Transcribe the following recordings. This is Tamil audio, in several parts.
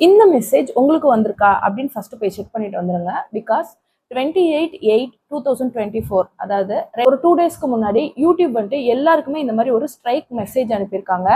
இந்த மெசேஜ் உங்களுக்கு வந்திருக்கா அப்படின்னு ஃபர்ஸ்ட் போய் செக் பண்ணிட்டு வந்துருங்க. Because twenty eight eight two thousand twenty four அதாவது ஒரு டூ டேஸ்க்கு முன்னாடி யூடியூப் வந்துட்டு எல்லாருக்குமே இந்த மாதிரி ஒரு ஸ்ட்ரைக் மெசேஜ் அனுப்பியிருக்காங்க.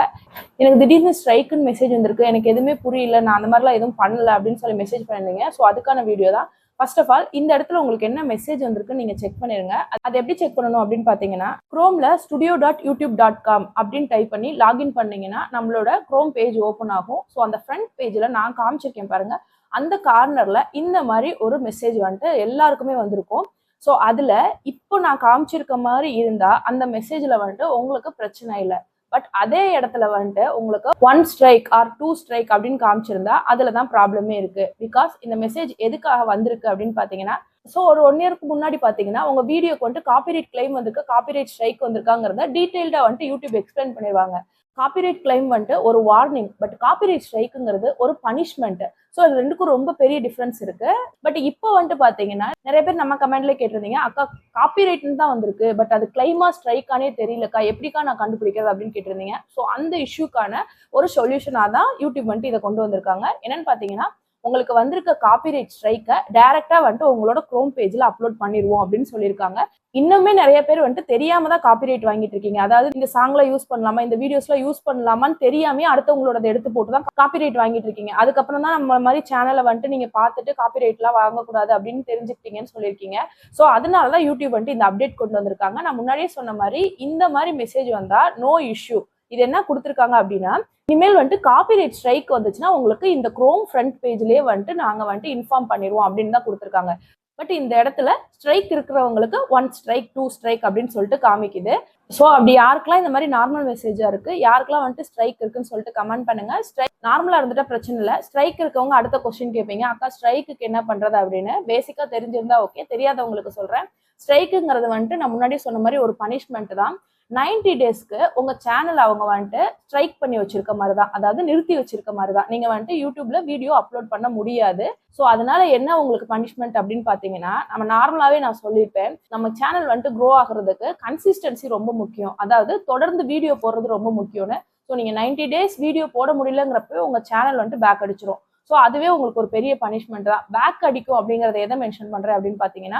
எனக்கு திடீர்னு ஸ்ட்ரைக்குன்னு மெசேஜ் வந்திருக்கு. எனக்கு எதுவுமே புரியல. நான் அந்த மாதிரிலாம் எதுவும் பண்ணல அப்படின்னு சொல்லி மெசேஜ் பண்ணிருந்தீங்க ஸோ அதுக்கான வீடியோ தான் ஃபர்ஸ்ட் ஆஃப் ஆல் இந்த இடத்துல உங்களுக்கு என்ன மெசேஜ் வந்திருக்குன்னு நீங்க செக் பண்ணிருங்க. அது எப்படி செக் பண்ணணும் அப்படின்னு பாத்தீங்கன்னா க்ரோமில் studio dot YouTube dot com அப்படின்னு டைப் பண்ணி லாகின் பண்ணீங்கன்னா நம்மளோட குரோம் பேஜ் ஓப்பன் ஆகும். ஸோ அந்த ஃப்ரண்ட் பேஜ்ல நான் காமிச்சிருக்கேன் பாருங்க. அந்த கார்னர்ல இந்த மாதிரி ஒரு மெசேஜ் வந்துட்டு எல்லாருக்குமே வந்திருக்கும். ஸோ அதுல இப்போ நான் காமிச்சிருக்க மாதிரி இருந்தா அந்த மெசேஜ்ல வந்துட்டு உங்களுக்கு பிரச்சனை இல்லை. பட் அதே இடத்துல வந்துட்டு உங்களுக்கு one strike or two strike அப்படின்னு காமிச்சிருந்தா அதுல தான் ப்ராப்ளமே இருக்கு. பிகாஸ் இந்த மெசேஜ் எதுக்காக வந்திருக்கு அப்படின்னு பாத்தீங்கன்னா ஸோ ஒரு ஒன் இயருக்கு முன்னாடி பார்த்தீங்கன்னா உங்க வீடியோக்கு வந்துட்டு காப்பிரைட் கிளைம் வந்திருக்கு காப்பிரைட் ஸ்ட்ரைக் வந்திருக்காங்கிறத டீடைல்டா வந்துட்டு யூடியூப் எக்ஸ்பிளைன் பண்ணிடுவாங்க காப்பிரைட் கிளைம் வந்துட்டு ஒரு வார்னிங் பட் காப்பிரைட் ஸ்ட்ரைக்குங்கிறது ஒரு பனிஷ்மெண்ட் ஸோ அது ரெண்டுக்கும் ரொம்ப பெரிய டிஃப்ரென்ஸ் இருக்கு. பட் இப்போ வந்துட்டு பாத்தீங்கன்னா நிறைய பேர் நம்ம கமெண்ட்ல கேட்டிருந்தீங்க அக்கா காப்பிரைட்னு தான் வந்திருக்கு பட் அது கிளைமா ஸ்ட்ரைக்கானே தெரியலக்கா எப்படிக்கா நான் கண்டுபிடிக்கிறது? அப்படின்னு கேட்டிருந்தீங்க. ஸோ அந்த இஷ்யூக்கான ஒரு சொல்யூஷனாக தான் யூடியூப் வந்துட்டு இதை கொண்டு வந்திருக்காங்க. என்னன்னு பாத்தீங்கன்னா உங்களுக்கு வந்திருக்க காப்பிரைட் ஸ்ட்ரைக்கை டைரக்டா வந்துட்டு உங்களோட குரோம் பேஜ்ல அப்லோட் பண்ணிடுவோம் அப்படின்னு சொல்லியிருக்காங்க. இன்னுமே நிறைய பேர் வந்துட்டு தெரியாம தான் காப்பிரைட் வாங்கிட்டு இருக்கீங்க. அதாவது இந்த சாங்ல யூஸ் பண்ணலாமா இந்த வீடியோஸ்ல யூஸ் பண்ணலாமான்னு தெரியாமே அடுத்தவங்களோட எடுத்து போட்டு தான் காப்பிரைட் வாங்கிட்டு இருக்கீங்க. அதுக்கப்புறம் தான் நம்ம மாதிரி சேனலை வந்துட்டு நீங்க பார்த்துட்டு காப்பிரைட்லாம் வாங்கக்கூடாது அப்படின்னு தெரிஞ்சுக்கிட்டீங்கன்னு சொல்லியிருக்கீங்க. ஸோ அதனால தான் யூடியூப் வந்துட்டு இந்த அப்டேட் கொண்டு வந்திருக்காங்க. நான் முன்னாடியே சொன்ன மாதிரி இந்த மாதிரி மெசேஜ் வந்தா நோ இஷ்யூ இது என்ன கொடுத்துருக்காங்க அப்படின்னா இனிமேல் வந்துட்டு காப்பிரைட் ஸ்ட்ரைக் வந்துச்சுன்னா உங்களுக்கு இந்த குரோம் ஃப்ரண்ட் பேஜ்லேயே வந்துட்டு நாங்கள் வந்துட்டு இன்ஃபார்ம் பண்ணிடுவோம் அப்படின்னு தான் கொடுத்துருக்காங்க. பட் இந்த இடத்துல ஸ்ட்ரைக் இருக்கிறவங்களுக்கு ஒன் ஸ்ட்ரைக் டூ ஸ்ட்ரைக் அப்படின்னு சொல்லிட்டு காமிக்குது. ஸோ அப்படி யாருக்கெல்லாம் இந்த மாதிரி நார்மல் மெசேஜாக இருக்கு யாருக்கெல்லாம் வந்துட்டு ஸ்ட்ரைக் இருக்குன்னு சொல்லிட்டு கமெண்ட் பண்ணுங்க. ஸ்ட்ரைக் நார்மலாக இருந்துட்டா பிரச்சனை இல்லை. ஸ்ட்ரைக் இருக்கவங்க அடுத்த கொஸ்டின் கேட்பீங்க. அக்கா ஸ்ட்ரைக்கு என்ன பண்ணுறது அப்படின்னு. பேசிக்காக தெரிஞ்சிருந்தா ஓகே தெரியாதவங்களுக்கு சொல்கிறேன் ஸ்ட்ரைக்குங்கிறது வந்துட்டு நான் முன்னாடி சொன்ன மாதிரி ஒரு பனிஷ்மெண்ட் தான். நைன்டி டேஸ்க்கு உங்க சேனல் அவங்க வந்துட்டு ஸ்ட்ரைக் பண்ணி வச்சிருக்க மாதிரி தான் அதாவது நிறுத்தி வச்சிருக்க மாதிரி தான் நீங்க வந்துட்டு யூடியூப்ல வீடியோ அப்லோட் பண்ண முடியாது. ஸோ அதனால என்ன உங்களுக்கு பனிஷ்மெண்ட் அப்படின்னு பாத்தீங்கன்னா நம்ம நார்மலாவே நான் சொல்லியிருப்பேன். நம்ம சேனல் வந்துட்டு க்ரோ ஆகுறதுக்கு கன்சிஸ்டன்சி ரொம்ப முக்கியம். அதாவது தொடர்ந்து வீடியோ போடுறது ரொம்ப முக்கியம்னு. ஸோ நீங்க நைன்டி டேஸ் வீடியோ போட முடியலங்கிறப்ப உங்க சேனல் வந்துட்டு பேக் அடிச்சிரும். ஸோ அதுவே உங்களுக்கு ஒரு பெரிய பனிஷ்மெண்ட் தான். பேக் அடிக்கும் அப்படிங்கறத எதை மென்ஷன் பண்றேன் அப்படின்னு பாத்தீங்கன்னா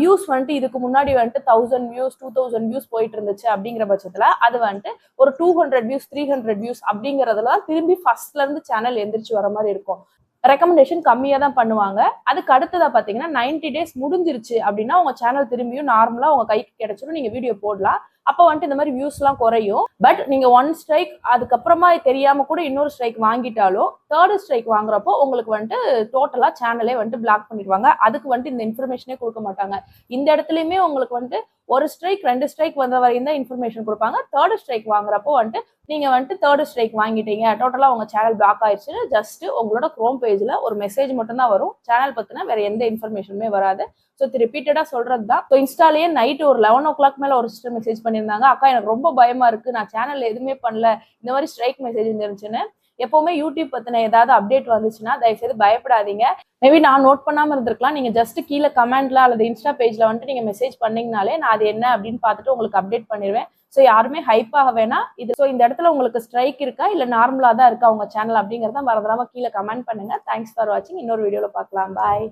வியூஸ் வந்துட்டு இதுக்கு முன்னாடி வந்துட்டு thousand views two thousand views போயிட்டு இருந்துச்சு அப்படிங்கிற பட்சத்துல அது வந்துட்டு ஒரு two hundred views three hundred views அப்படிங்கறதுல திரும்பி ஃபர்ஸ்ட்ல இருந்து சேனல் எந்திரிச்சு வர மாதிரி இருக்கும். ரெக்கமெண்டேஷன் கம்மியாக தான் பண்ணுவாங்க. அதுக்கு அடுத்ததாக பார்த்தீங்கன்னா நைன்டி டேஸ் முடிஞ்சிருச்சு அப்படின்னா உங்கள் சேனல் திரும்பியும் நார்மலாக உங்கள் கைக்கு கிடைச்சிடும் நீங்கள் வீடியோ போடலாம். அப்போ வந்துட்டு இந்த மாதிரி வியூஸ்லாம் குறையும். பட் நீங்கள் ஒன் ஸ்ட்ரைக் அதுக்கப்புறமா தெரியாமல் கூட இன்னொரு ஸ்ட்ரைக் வாங்கிட்டாலோ தேர்ட் ஸ்ட்ரைக் வாங்குறப்போ உங்களுக்கு வந்துட்டு டோட்டலாக சேனலே வந்துட்டு பிளாக் பண்ணிடுவாங்க. அதுக்கு வந்துட்டு இந்த இன்ஃபர்மேஷனே கொடுக்க மாட்டாங்க. இந்த இடத்துலையுமே உங்களுக்கு வந்துட்டு ஒரு ஸ்ட்ரைக் ரெண்டு ஸ்ட்ரைக் வந்த வரையும் தான் இன்ஃபர்மேஷன் கொடுப்பாங்க. தேர்ட் ஸ்ட்ரைக் வாங்குறப்போ வந்துட்டு நீங்கள் வந்துட்டு தேர்ட் ஸ்ட்ரைக் வாங்கிட்டீங்க. டோட்டலாக உங்கள் சேனல் பிளாக் ஆயிடுச்சுன்னு ஜஸ்ட் உங்களோட க்ரோம் பேஜில் ஒரு மெசேஜ் மட்டும்தான் வரும். சேனல் பற்றினா வேறு எந்த இன்ஃபர்மேஷனுமே வராது. ஸோ ரிப்பீட்டடா சொல்றது தான் ஸோ இன்ஸ்டாலேயே நைட் ஒரு லெவன் ஓ கிளாக் மேல ஒரு சிஸ்டர் மெசேஜ் பண்ணியிருந்தாங்க. அக்கா எனக்கு ரொம்ப பயமா இருக்கு. நான் சேனல்ல எதுவுமே பண்ணல. இந்த மாதிரி ஸ்ட்ரைக் மெசேஜ் இருந்துச்சுன்னு எப்பவுமே யூடியூப் பத்தின ஏதாவது அப்டேட் வந்துச்சுன்னா தயவுசெய்து பயப்படாதீங்க. மேபி நான் நோட் பண்ணாம இருந்திருக்கலாம். நீங்க ஜஸ்ட் கீழே கமெண்ட்ல அல்லது இன்ஸ்டா பேஜ்ல வந்துட்டு நீங்க மெசேஜ் பண்ணீங்கனாலே நான் அது என்ன அப்படின்னு பார்த்துட்டு உங்களுக்கு அப்டேட் பண்ணிடுவேன் ஸோ யாருமே ஹைப் ஆக வேணாம். இது ஸோ இந்த இடத்துல உங்களுக்கு ஸ்ட்ரைக் இருக்கா? இல்லை நார்மலாக தான் இருக்கா உங்கள் சேனல் அப்படிங்கிறத மறந்துடாம கீழே கமெண்ட் பண்ணுங்க. தேங்க்ஸ் ஃபார் வாட்சிங் இன்னொரு வீடியோவில் பார்க்கலாம். பாய்